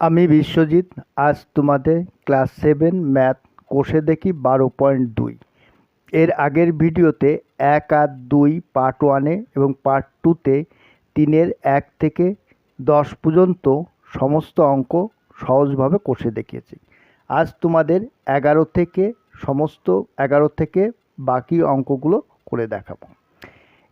আমি বিশ্বজিৎ, আজ তোমাদের ক্লাস সেভেন ম্যাথ কোষে দেখি বারো পয়েন্ট দুই। এর আগের ভিডিওতে এক আর দুই পার্ট ওয়ানে এবং পার্ট টুতে তিনের এক থেকে দশ পর্যন্ত সমস্ত অঙ্ক সহজভাবে কষে দেখিয়েছি। আজ তোমাদের এগারো থেকে সমস্ত এগারো থেকে বাকি অঙ্কগুলো করে দেখাবো।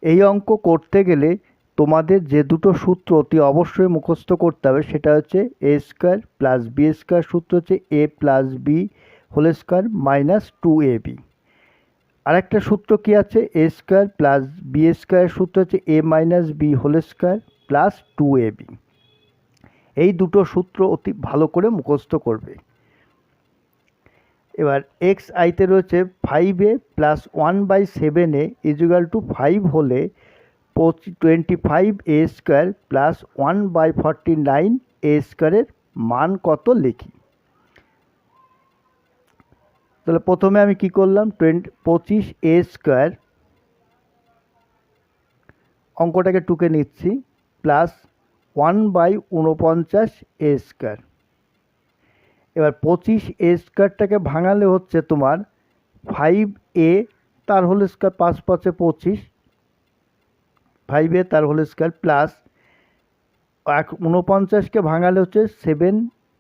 এই অঙ্ক করতে গেলে তোমাদের যে দুটো সূত্র অতি অবশ্যই মুখস্থ করতে হবে, সেটা হচ্ছে a square plus b square সূত্র হচ্ছে a plus b whole square minus two a b আরেকটা সূত্র কি আছে? A square plus b square সূত্র হচ্ছে a minus b whole square plus two a b এই দুটো সূত্র অতি ভালো করে মুখস্থ করবে। এবার এক্স আইতে রয়েছে five a plus one by seven a equal to five হলে twenty five a square plus one by forty nine a স্কোয়ারের মান কত লিখি? তাহলে প্রথমে আমি কি করলাম? টোয়েন্টি পঁচিশ এ স্কোয়ার অঙ্কটাকে টুকে নিচ্ছি প্লাস ওয়ান বাই উনপঞ্চাশ এ স্কোয়ার এবার পঁচিশ এ স্কোয়ারটাকে ভাঙালে হচ্ছে তোমার ফাইভ এ তার হোল স্কোয়ার পাঁচ পাঁচে পঁচিশ ফাইভ তার হোল স্কোয়ার প্লাস এক উনপঞ্চাশকে ভাঙালে হচ্ছে সেভেন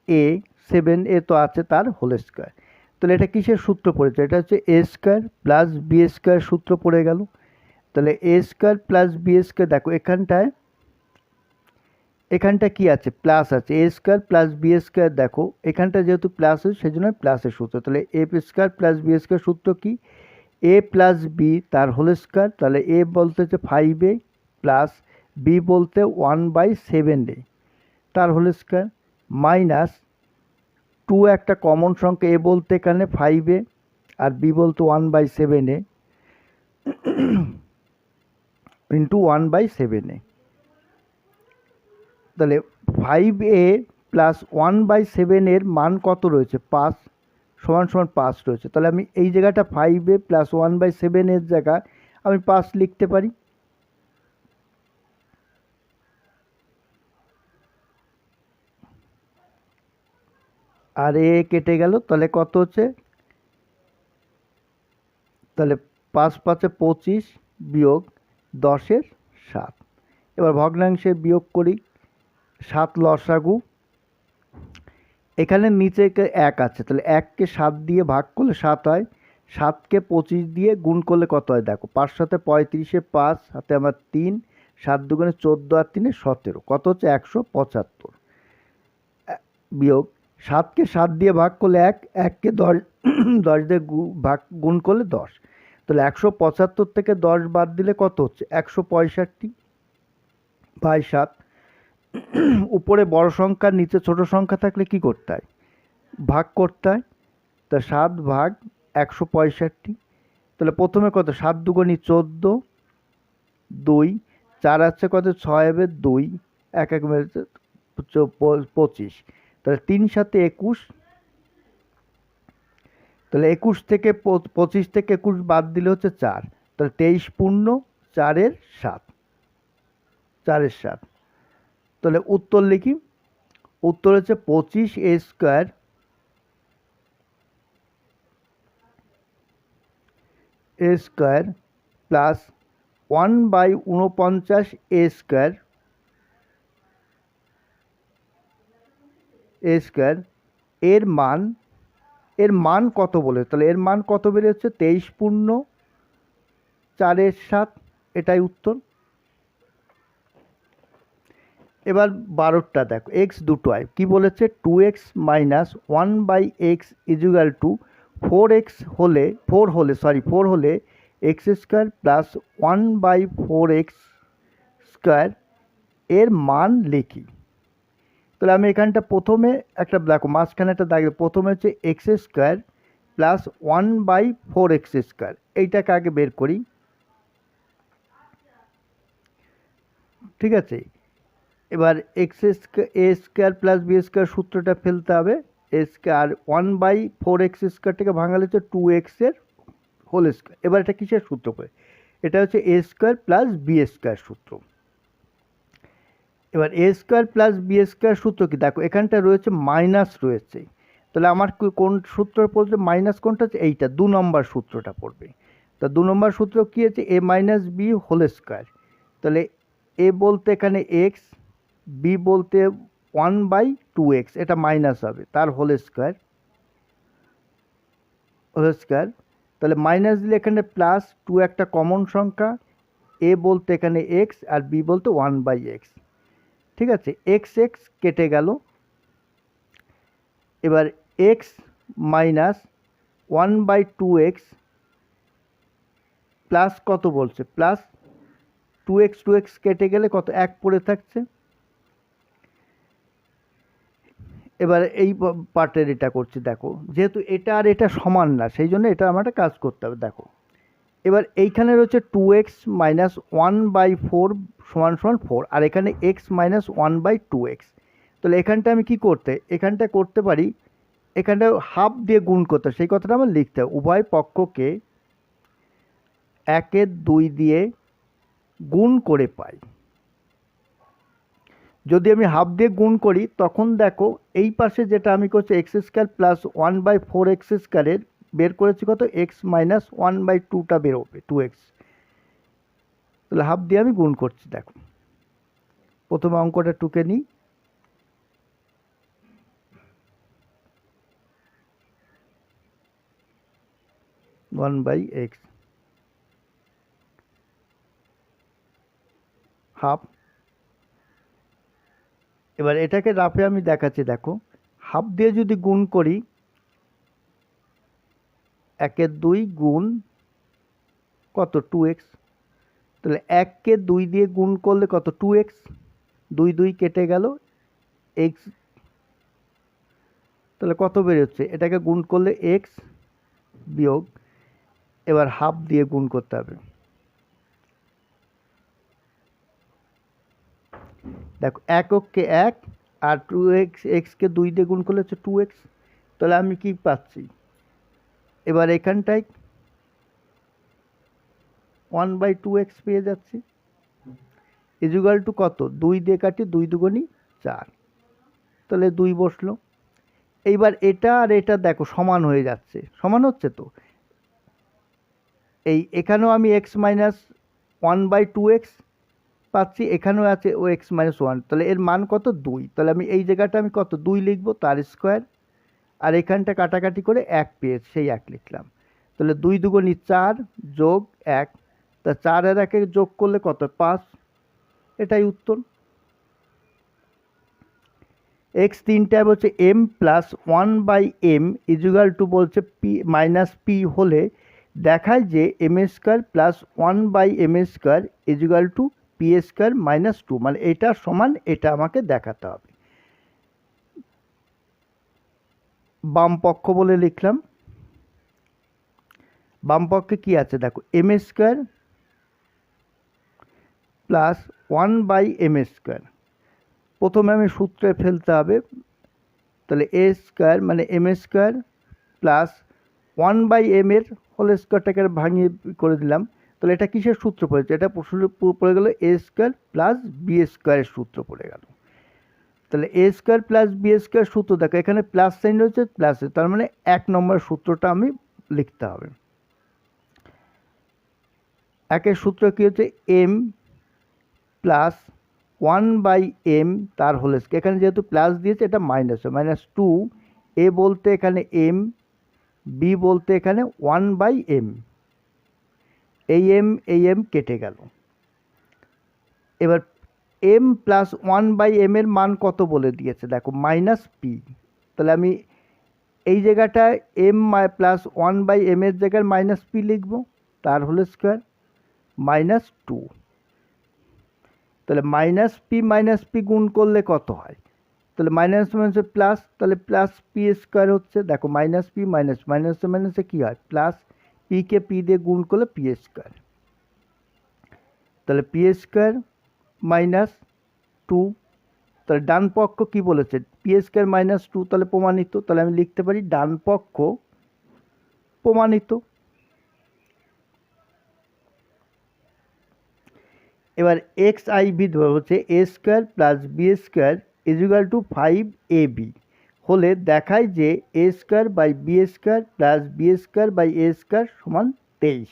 এ সেভেন এ তো আছে তার হোল স্কোয়ার তাহলে এটা কিসের সূত্র পড়েছে? এটা হচ্ছে a square plus b square সূত্র পড়ে গেল। তাহলে a square plus b square দেখো এখানটায়, এখানটা কি আছে? প্লাস আছে। A square plus b square দেখো, এখানটা যেহেতু প্লাস আছে সেই জন্য প্লাসের সূত্র। তাহলে a square plus b square সূত্র কি? এ প্লাস বি তার হোল স্কোয়ার তাহলে এ বলতে হচ্ছে ফাইভ এ প্লাস বি বলতে ওয়ান বাই সেভেন এ তার হোল স্কোয়ার মাইনাস টু একটা কমন সংখ্যা, এ বলতে এখানে ফাইভ এ, আর বি বলতে one by seven a into one by seven a. তাহলে five a plus one by সেভেনের মান কত রয়েছে? পাঁচ, সমান সমান পাঁচ রয়েছে। তাহলে আমি এই জায়গাটা five a plus one by সেভেনের জায়গায় আমি পাঁচ লিখতে পারি। আর এ কেটে গেল, তাহলে কত হচ্ছে? তাহলে পাঁচ পাঁচে পঁচিশ বিয়োগ দশের সাত। এবার ভগ্নাংশে বিয়োগ করি, সাত লসাগু। এখানে নিচে এক আছে, তাহলে এককে সাত দিয়ে ভাগ করলে সাত হয়। সাতকে পঁচিশ দিয়ে গুণ করলে কত হয়? দেখো, পাঁচ সাথে পঁয়ত্রিশে পাঁচ হাতে আমার তিন, সাত দুগুণে চোদ্দ আর তিনে সতেরো। কত হচ্ছে? একশো পঁচাত্তর। বিয়োগ সাতকে সাত দিয়ে ভাগ করলে এক, এককে দশ দশ দিয়ে ভাগ, গুণ করলে দশ। তাহলে একশো পঁচাত্তর থেকে দশ বাদ দিলে কত হচ্ছে? একশো পঁয়ষট্টি বাই সাত। উপরে বড় সংখ্যা, নিচে ছোট সংখ্যা থাকলে কি করতে হয়? ভাগ করতে হয়। তা সাত ভাগ একশো পঁয়ষট্টি। তাহলে প্রথমে কত? সাত দুগুণি চোদ্দ, দুই। চার আছে কত? ছয় হবে দুই। এক এক পঁচিশ। তাহলে তিন সাথে একুশ। তাহলে একুশ থেকে পঁচিশ থেকে একুশ বাদ দিলে হচ্ছে চার। তাহলে তেইশ পূর্ণ, চারের সাত। চারের সাত। তাহলে উত্তর লিখি। উত্তর হচ্ছে পঁচিশ a square. A square plus one by উনপঞ্চাশ এ স্কোয়ার। এ স্কোয়ার এর মান এর মান কত বলে? তাহলে এর মান কত বেরিয়েছে? তেইশ পূর্ণ চারের সাত, এটাই উত্তর। এবার বারোটা দেখো এক্স দুটো আয়। কী বলেছে? Two x minus one by x equal to four x হলে ফোর হলে সরি ফোর হলে x square plus one by four x square এর মান লিখি। তাহলে আমি এখানটা প্রথমে একটা দেখো, মাঝখানে একটা দাগ, প্রথমে হচ্ছে x square plus one by four x square এইটাকে আগে বের করি। ঠিক আছে? এবার x a square plus b square সূত্রটা ফেলতে হবে। A square one by four x স্কোয়ারটাকে ভাঙালে হচ্ছে টু এক্সের হোল স্কোয়ার এবার এটা কিসের সূত্র? করে এটা হচ্ছে a square plus b square সূত্র। এবার a square plus b square সূত্র কি? দেখো এখানটা রয়েছে মাইনাস রয়েছে। তাহলে আমার কোন সূত্র পড়বে মাইনাস কোনটা হচ্ছে এইটা, দু নম্বর সূত্রটা পড়বে। তা দু নম্বর সূত্র কী আছে? A minus b whole square. তাহলে এ বলতে এখানে এক্স বি বলতে ওয়ান বাই টু এক্স এটা মাইনাস হবে, তার হোল স্কোয়ার। Whole square. তাহলে মাইনাস দিলে এখানে প্লাস টু একটা কমন সংখ্যা, এ বলতে এখানে এক্স আর বি বলতে ওয়ান বাই এক্স ঠিক আছে এক্স এক্স কেটে গেল। এবার x minus one by two x plus কত বলছে? Plus two x two x কেটে গেলে কত? এক পড়ে থাকছে। এবার এই পার্টের এটা করছি, দেখো। যেহেতু এটা আর এটা সমান না, সেই জন্য এটা আমার কাজ করতে হবে, দেখো। এবার এইখানে রয়েছে two x minus one by four সমান সমান ফোর আর এখানে x minus one by two x তাহলে এখানটা আমি কি করতে, এখানটা করতে পারি, এখানটা হাফ দিয়ে গুণ করতে। সেই কথাটা আমার লিখতে হবে উভয় পক্ষকে একের দুই দিয়ে গুণ করে পাই যদি আমি হাফ দিয়ে গুণ করি, তখন দেখো এই পাশে যেটা আমি করছি x square plus one by four x স্কোয়ারের বের করেছি কত? এক্স মাইনাস ওয়ান বাই টুটা বেরোবে টু এক্স তাহলে হাফ দিয়ে আমি গুণ করছি, দেখো। প্রথমে অঙ্কটা টুকে নিই। ওয়ান বাই এক্স হাফ এবার এটাকে রাফে আমি দেখাচ্ছি, দেখো। হাফ দিয়ে যদি গুণ করি একের দুই গুণ কত? টু এক্স তাহলে এককে দুই দিয়ে গুণ করলে কত? টু এক্স দুই দুই কেটে গেল এক্স তাহলে কত বেরোচ্ছে? এটাকে গুণ করলে এক্স বিয়োগ, এবার হাফ দিয়ে গুণ করতে হবে। দেখো এককে এক আর টু এক্স এক্সকে দুই দিয়ে গুণ করলে হচ্ছে টু এক্স তাহলে আমি কি পাচ্ছি? এবার এখানটায় ওয়ান বাই টু এক্স পেয়ে যাচ্ছি। ইজুগাল টু কত? দুই দিয়ে কাটি দুই দুগুণি চার। তাহলে দুই বসল। এইবার এটা আর এটা দেখো, সমান হয়ে যাচ্ছে। সমান হচ্ছে তো? এই এখানেও আমি x minus one by two x পাচ্ছি, এখানেও আছে ও এক্স মাইনাস ওয়ান তাহলে এর মান কত? দুই। তাহলে আমি এই জায়গাটা আমি কত? দুই লিখব, তার স্কোয়ার আর এখানটা কাটাকাটি করে এক পেয়েছি সেই এক লিখলাম। তাহলে দুই দুগুণি চার যোগ এক, তা চার আর একে যোগ করলে কত? পাঁচ। এটাই উত্তর। এক্স তিনটা বলছে m plus one by m equal to বলছে পি মাইনাস পি হলে দেখায় যে m square plus one by m square equal to p square minus two মানে এটা সমান, এটা আমাকে দেখাতে হবে। বাম পক্ষ বলে লিখলাম। বাম পক্ষে কী আছে? দেখো m square plus one by m square প্রথমে আমি সূত্রে ফেলতে হবে। তাহলে এ স্কোয়ার মানে m square plus one by m এর হোল স্কোয়ারটাকে ভাঙিয়ে করে দিলাম। তাহলে এটা কিসের সূত্র পড়েছে? এটা পড়ে- পড়ে গেল এ স্কোয়ার প্লাস বি স্কোয়ারের সূত্র পড়ে গেল। তাহলে a square plus b square সূত্র দেখো, এখানে প্লাস সাইন রয়েছে প্লাস তার মানে এক নম্বর সূত্রটা আমি লিখতে হবে। একের সূত্র কী হচ্ছে? M plus one by m তার হোল স্কোয়ার এখানে যেহেতু প্লাস দিয়েছে, এটা মাইনাস মাইনাস টু এ বলতে এখানে এম বি বলতে এখানে ওয়ান বাই এম এই এম এই এম কেটে গেল। এবার m plus one by m এর মান কত বলে দিয়েছে? দেখো মাইনাস পি তাহলে আমি এই জায়গাটায় m plus one by m এর জায়গায় মাইনাস পি লিখব, তার হোল স্কোয়ার মাইনাস টু তাহলে মাইনাস পি মাইনাস পি গুণ করলে কত হয়? তাহলে মাইনাস মাইনাসে প্লাস তাহলে প্লাস পি স্কোয়ার হচ্ছে, দেখো মাইনাস পি মাইনাস মাইনাসে মাইনাসে কী হয়? প্লাস পিকে পি দিয়ে গুণ করলে পি স্কোয়ার তাহলে পি স্কোয়ার মাইনাস টু, তাহলে ডান পক্ষ কী বলেছে? পি স্কোয়ার মাইনাস টু তাহলে প্রমাণিত, তাহলে আমি লিখতে পারি ডান পক্ষ প্রমাণিত। এবার এক্স আই বি হচ্ছে a square plus b square equal to five a b হলে দেখায় যে a square by b square plus b square by a square সমান তেইশ।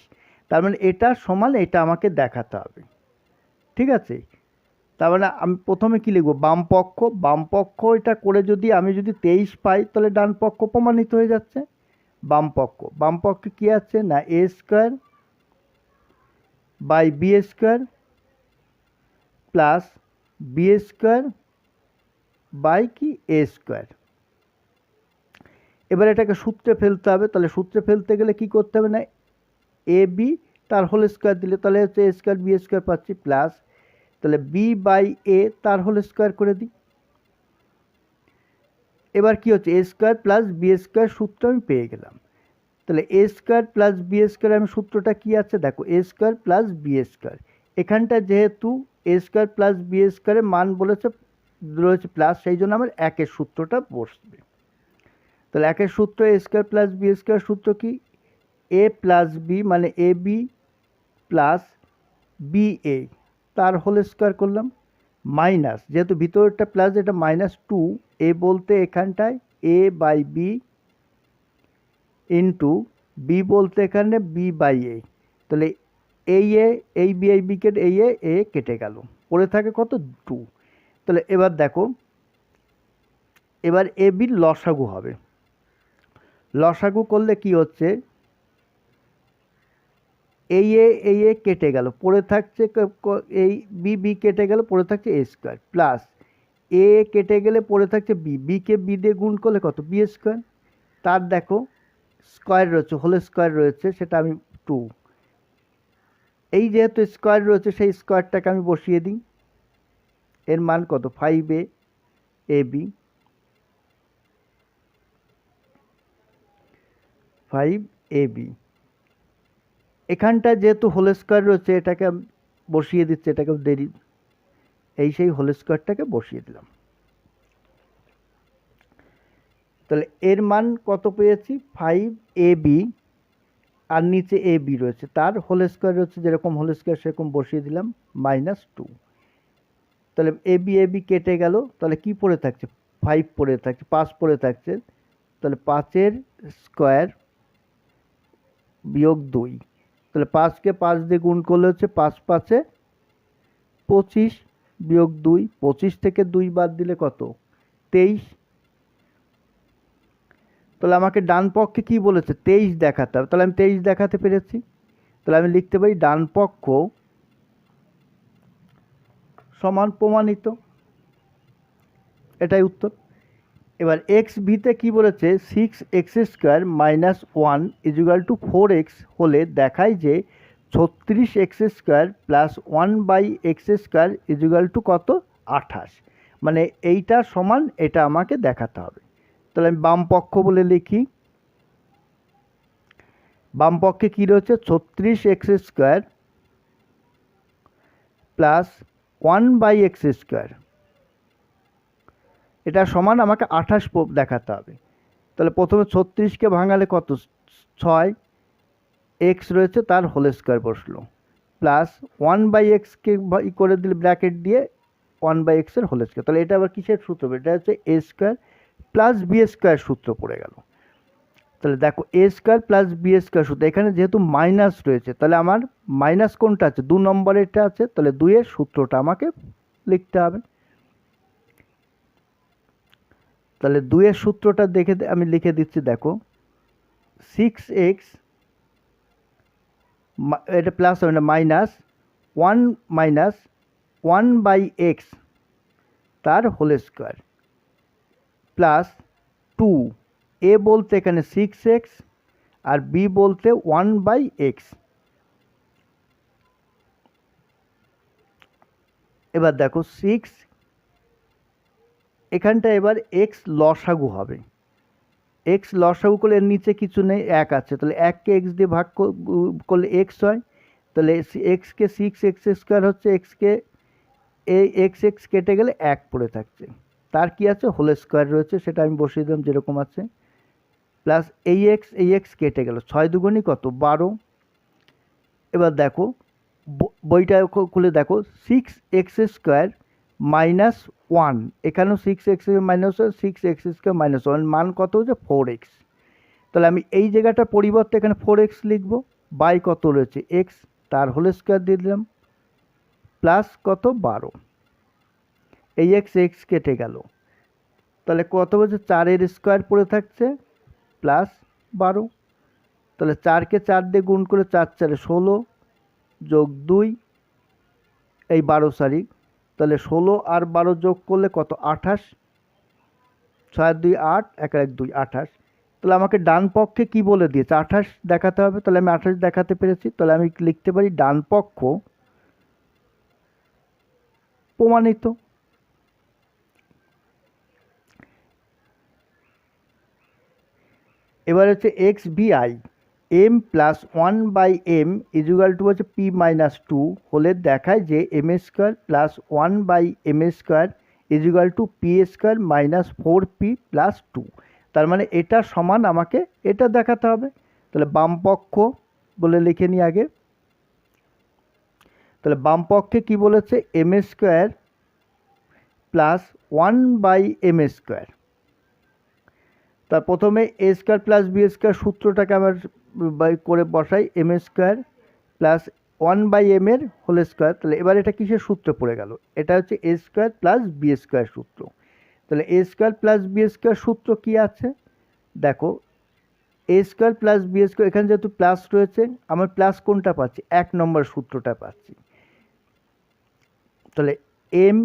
তার মানে এটা সমান, এটা আমাকে দেখাতে হবে। ঠিক আছে? তার মানে আমি প্রথমে কী পক্ষ, বাম পক্ষ এটা করে যদি আমি যদি তেইশ পাই, তাহলে ডান পক্ষ প্রমাণিত হয়ে যাচ্ছে। বাম পক্ষ, বাম পক্ষে কী আছে? না, a square by b square plus b square by কি? A square. এবার এটাকে সূত্রে ফেলতে হবে। তাহলে সূত্রে ফেলতে গেলে কি করতে হবে না? এ বি, তার হোল স্কোয়ার দিলে তাহলে হচ্ছে এ স্কোয়ার বি স্কোয়ার পাচ্ছি প্লাস তাহলে বি বাই এ তার হোল স্কোয়ার করে দিই। এবার কি হচ্ছে? A square plus b square সূত্র আমি পেয়ে গেলাম। তাহলে a square plus b square আমি সূত্রটা কি আছে? দেখো a square plus b square এখানটা যেহেতু এ স্কোয়ার প্লাস বি স্কোয়ারের মান বলেছে, রয়েছে প্লাস সেই জন্য আমার একের সূত্রটা বসবে। তাহলে একের সূত্র a square plus b square সূত্র কি? এ প্লাস বি মানে a b plus b a তার হোল স্কোয়ার করলাম, মাইনাস, যেহেতু ভিতরটা প্লাস এটা মাইনাস টু এ বলতে এখানটায় a by b into b বলতে এখানে বি বাই এ তাহলে এই এ এই বি এই বি কেটে এই এ এ কেটে গেল। পড়ে থাকে কত? টু তাহলে এবার দেখো, এবার এ বির লসাগু হবে। লসাগু করলে কি হচ্ছে? এই এ এই এ কেটে গেল, পড়ে থাকছে এই বি বি কেটে গেল, পড়ে থাকছে এ স্কোয়ার প্লাস এ কেটে গেলে পড়ে থাকছে বি বিকে বি দিয়ে গুণ করলে কত? বি স্কোয়ার তার দেখো স্কোয়ার রয়েছে হোল স্কোয়ার রয়েছে, সেটা আমি টু এই যেহেতু স্কোয়ার রয়েছে, সেই স্কোয়ারটাকে আমি বসিয়ে দিই, এর মান কত? Five a a b five a b এখানটা যেহেতু হোল স্কোয়ার রয়েছে, এটাকে বসিয়ে দিচ্ছে, এটাকে দেরি এই সেই হোল স্কোয়ারটাকে বসিয়ে দিলাম। তাহলে এর মান কত পেয়েছি? ফাইভ এ বি আর নিচে এ বি রয়েছে। তার হোল স্কোয়ার রয়েছে যেরকম হোল স্কোয়ার সেরকম বসিয়ে দিলাম মাইনাস টু তাহলে এ বি এ বি কেটে গেল। তাহলে কি পড়ে থাকছে? ফাইভ পড়ে থাকছে, পাঁচ পড়ে থাকছে। তাহলে পাঁচের স্কোয়ার বিয়োগ দুই। তাহলে পাঁচকে পাঁচ দিয়ে গুণ করলে হচ্ছে পাঁচ পাঁচে পঁচিশ বিয়োগ দুই, পঁচিশ থেকে দুই বাদ দিলে কত? তেইশ। তাহলে আমাকে ডান পক্ষে কী বলেছে? তেইশ দেখাতে হবে। তাহলে আমি তেইশ দেখাতে পেরেছি। তাহলে আমি লিখতে পারি ডান পক্ষ সমান প্রমাণিত। এটাই উত্তর। এবার এক্স ভিতে কী বলেছে? Six x square minus one equal to four x হলে দেখায় যে ছত্রিশ x square plus one by x square equal to কত? আঠাশ। মানে এইটা সমান, এটা আমাকে দেখাতে হবে। তাহলে আমি বাম পক্ষ বলে লিখি। বাম পক্ষে কী রয়েছে? ছত্রিশ x square plus one by x square এটা সমান আমাকে আঠাশ পোপ দেখাতে হবে। তাহলে প্রথমে ছত্রিশকে ভাঙালে কত? ছয়। এক্স রয়েছে, তার হোল স্কোয়ার বসল। প্লাস ওয়ান বাই এক্সকে ই করে দিলে ব্র্যাকেট দিয়ে ওয়ান বাই এক্সের হোল স্কোয়ার তাহলে এটা আবার কিসের সূত্র? এটা হচ্ছে a square plus b square সূত্র পড়ে গেল। তাহলে দেখো a square plus b square সূত্র। এখানে যেহেতু মাইনাস রয়েছে, তাহলে আমার মাইনাস কোনটা আছে? দু নম্বরেরটা আছে, তাহলে দুইয়ের সূত্রটা আমাকে লিখতে হবে। তাহলে দুইয়ের সূত্রটা দেখে আমি লিখে দিচ্ছি, দেখো। সিক্স এক্স এটা প্লাস হবে না minus one minus one by x তার whole square plus two a বলতে এখানে সিক্স এক্স আর বি বলতে ওয়ান বাই এক্স এবার দেখো সিক্স এখানটা এবার এক্স লসাগু হবে। এক্স লসাগু করলে এর নিচে কিছু নেই, এক আছে। তাহলে এককে এক্স দিয়ে ভাগ করলে এক্স হয়। তাহলে এক্সকে সিক্স এক্স স্কোয়ার হচ্ছে এক্সকে এই এক্স এক্স কেটে গেলে এক পড়ে থাকছে। তার কি আছে? হোল স্কোয়ার রয়েছে, সেটা আমি বসিয়ে দিলাম, যেরকম আছে। প্লাস এই এক্স এই এক্স কেটে গেল। ছয় দুগুণই কত? বারো। এবার দেখো বইটা খুলে দেখো। Six x square minus one এখানেও six x minus one six x square minus one মান কত হচ্ছে? ফোর এক্স তাহলে আমি এই জায়গাটার পরিবর্তে এখানে ফোর এক্স লিখব। বাই কত রয়েছে? এক্স তার হোল স্কোয়ার দিয়ে দিলাম। প্লাস কত? বারো। এই এক্স এক্স কেটে গেল। তাহলে কত বলছে? চারের স্কোয়ার পড়ে থাকছে প্লাস বারো। তাহলে চারকে চার দিয়ে গুণ করে চার, চারে ষোলো যোগ দুই, এই বারো সারি তাহলে ষোলো আর বারো যোগ করলে কত? আঠাশ। ছয়, দুই, আট, এক এক, দুই, আঠাশ। তাহলে আমাকে ডান পক্ষে কি বলে দিয়েছে? আঠাশ দেখাতে হবে। তাহলে আমি আঠাশ দেখাতে পেরেছি। তাহলে আমি লিখতে পারি ডান পক্ষ প্রমাণিত। এবার হচ্ছে ex b I m plus one by m equal to হচ্ছে পি মাইনাস টু হলে দেখায় যে m square plus one by m square equal to p square minus four p plus two তার মানে এটা সমান আমাকে এটা দেখাতে হবে। তাহলে বাম পক্ষ বলে লিখে নিই আগে। তাহলে বাম পক্ষে কী বলেছে? M square plus one by m square তার প্রথমে a square plus b square সূত্রটাকে আমার বাই করে বসাই m square plus one by m এর হোল স্কোয়ার তাহলে এবার এটা কিসের সূত্র পড়ে গেল? এটা হচ্ছে a square plus b square সূত্র। তাহলে a square plus b square সূত্র কী আছে? দেখো a square plus b square এখানে যেহেতু প্লাস রয়েছে, আমার প্লাস কোনটা পাচ্ছি? এক নম্বর সূত্রটা পাচ্ছি। তাহলে এম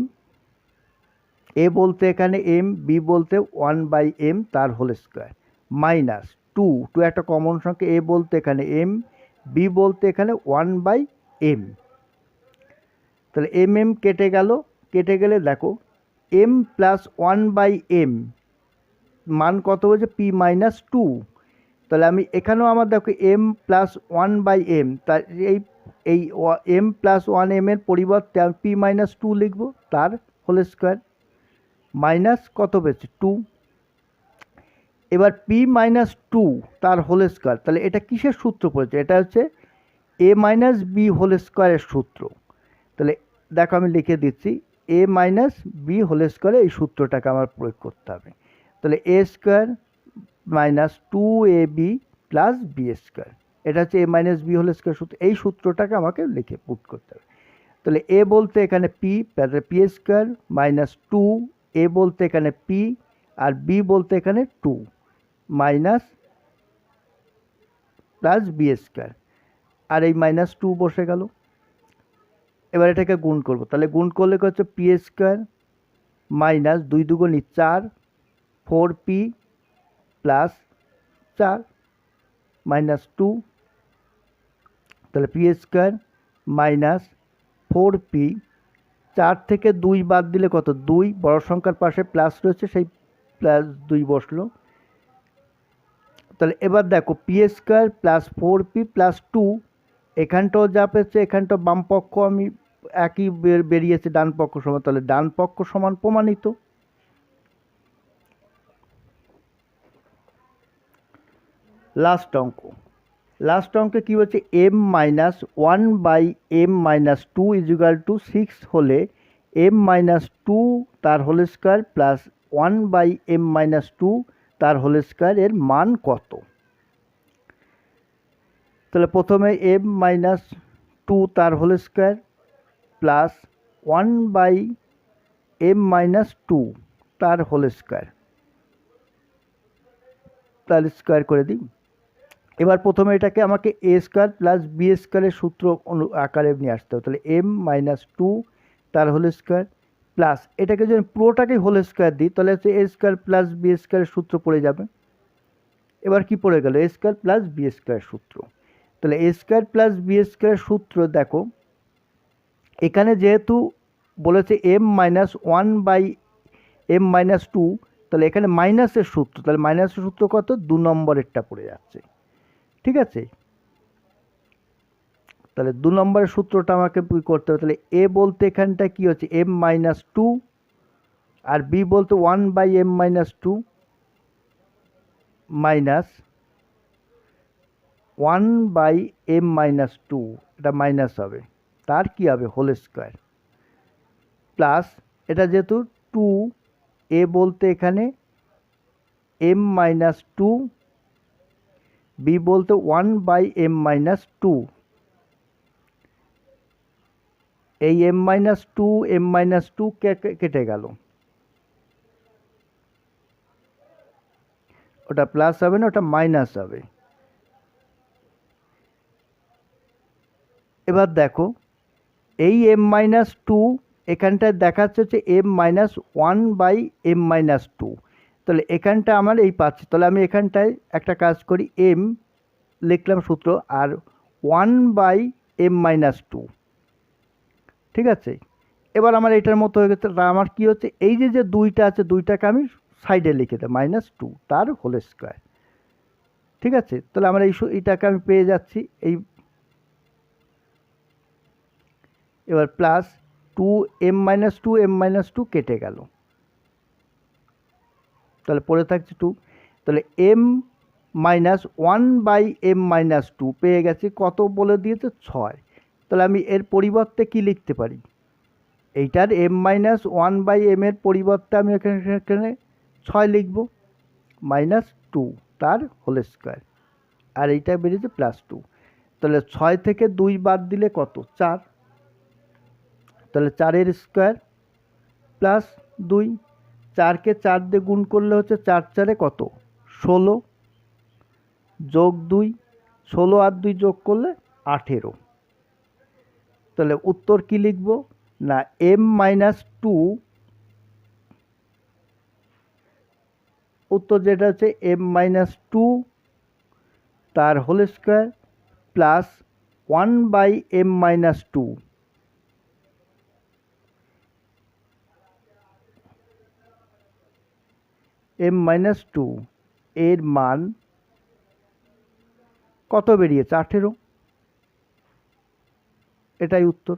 এ বলতে এখানে এম, বি বলতে ওয়ান বাই এম, তার whole square. Minus two two একটা কমন সংখ্যা, এ বলতে এখানে এম, বি বলতে এখানে ওয়ান বাই এম। তাহলে এম এম কেটে গেল, কেটে গেলে দেখো, m plus one by m, মান কত হয়েছে? P minus two. তাহলে আমি এখানেও আমার দেখো, m plus one by m, তার এই এই এম প্লাস ওয়ান এম এর পরিবর্তে আমি পি মাইনাস টু লিখব, তার হোল স্কোয়ার। মাইনাস কত পেয়েছে টু এবার পি মাইনাস টু তার হোল স্কোয়ার তাহলে এটা কিসের সূত্র পড়েছে? এটা হচ্ছে এ মাইনাস বি হোল স্কোয়ারের সূত্র। তাহলে দেখো আমি লিখে দিচ্ছি এ মাইনাস বি হোল স্কোয়ারে এই সূত্রটাকে আমার প্রয়োগ করতে হবে। তাহলে a square minus two a b plus b square এটা হচ্ছে a minus b whole square সূত্র। এই সূত্রটাকে আমাকে লিখে পুট করতে হবে। তাহলে এ বলতে এখানে p p square minus two a বলতে এখানে পি আর বি বলতে এখানে two minus plus b square. আর এই মাইনাস টু বসে গেল। এবার এটাকে গুণ করব। তাহলে গুণ করলে হচ্ছে? পি স্কোয়ার মাইনাস দুই দুগুণি চার, ফোর পি প্লাস চার মাইনাস টু। তাহলে p square minus four p চার থেকে দুই বাদ দিলে কত? দুই, বড় সংখ্যার পাশে প্লাস রয়েছে, সেই প্লাস দুই বসল। তাহলে এবার দেখো p square plus four p plus two এখানটাও যা পেয়েছে এখানটাও বাম পক্ষ আমি একই বের- বেরিয়েছে ডান পক্ষ সমান। তাহলে ডান পক্ষ সমান প্রমাণিত। লাস্ট অঙ্ক। লাস্ট অঙ্কে কী হচ্ছে M minus one by M minus two is equal two six হলে এম মাইনাস টু তার whole square plus one by M minus two তার হোল স্কোয়ার এর মান কত? তাহলে প্রথমে এম মাইনাস টু তার whole square plus one by M minus two তার হোল স্কোয়ার তার স্কোয়ার করে দিই। এবার প্রথমে এটাকে আমাকে এ স্কোয়ার প্লাস বি স্কোয়ারের সূত্র আকারে নিয়ে আসতে হবে। তাহলে এম মাইনাস টু তার হোল স্কোয়ার প্লাস এটাকে যদি পুরোটাকে হোল স্কোয়ার দিই, তাহলে হচ্ছে এ স্কোয়ার প্লাস বি স্কোয়ারের সূত্র পড়ে যাবে। এবার কি পড়ে গেল? A square plus B square সূত্র। তাহলে এ স্কোয়ার প্লাস বি স্কোয়ারের সূত্র দেখো, এখানে যেহেতু বলেছে M minus one by M minus two তাহলে এখানে মাইনাসের সূত্র, তাহলে মাইনাসের সূত্র কত? দু নম্বরেরটা পড়ে যাচ্ছে। ঠিক আছে? তাহলে দু নম্বরের সূত্রটা আমাকে করতে হবে? তাহলে এ বলতে এখানটা কি হচ্ছে? এম মাইনাস টু আর বি বলতে one by M minus two minus one by M minus two এটা মাইনাস হবে। তার কী হবে? হোল স্কোয়ার প্লাস এটা যেহেতু টু এ বলতে এখানে এম মাইনাস টু বি বলতে one by M minus two এই M minus two M minus two কেটে গেল। ওটা প্লাস হবে না, ওটা মাইনাস হবে। এবার দেখো, এই এম মাইনাস টু এখানটায় দেখাচ্ছে হচ্ছে M minus one by M minus two তাহলে এখানটা আমার এই পাচ্ছি। তাহলে আমি এখানটায় একটা কাজ করি এম লিখলাম সূত্র আর one by M minus two ঠিক আছে? এবার আমার এটার মতো হয়ে গেছে আমার কী হচ্ছে? এই যে যে দুইটা আছে, দুইটাকে আমি সাইডে লিখে দেয় মাইনাস টু তার হোল স্কোয়ার ঠিক আছে? তাহলে আমরা এই এইটাকে আমি পেয়ে যাচ্ছি, এই এবার plus two M minus two M minus two কেটে গেল। তাহলে পড়ে থাকছে টু তাহলে M minus one by M minus two পেয়ে গেছি, কত বলে দিয়েছে? ছয়। তাহলে আমি এর পরিবর্তে কি লিখতে পারি? এইটার M minus one by M এর পরিবর্তে আমি এখানে এখানে ছয় লিখব মাইনাস টু তার হোল স্কোয়ার আর এইটা বেরিয়েছে প্লাস টু তাহলে ছয় থেকে দুই বাদ দিলে কত? চার। তাহলে চারের স্কোয়ার প্লাস দুই চারকে চার দিয়ে গুণ করলে হচ্ছে চার চারে কত? ষোলো। যোগ দুই, ষোলো আর দুই যোগ করলে আঠেরো। তাহলে উত্তর কি লিখব? না এম মাইনাস টু উত্তর যেটা হচ্ছে এম মাইনাস টু তার whole square plus one by M minus two M minus two এর মান কত বেরিয়েছে? আঠেরো। এটাই উত্তর।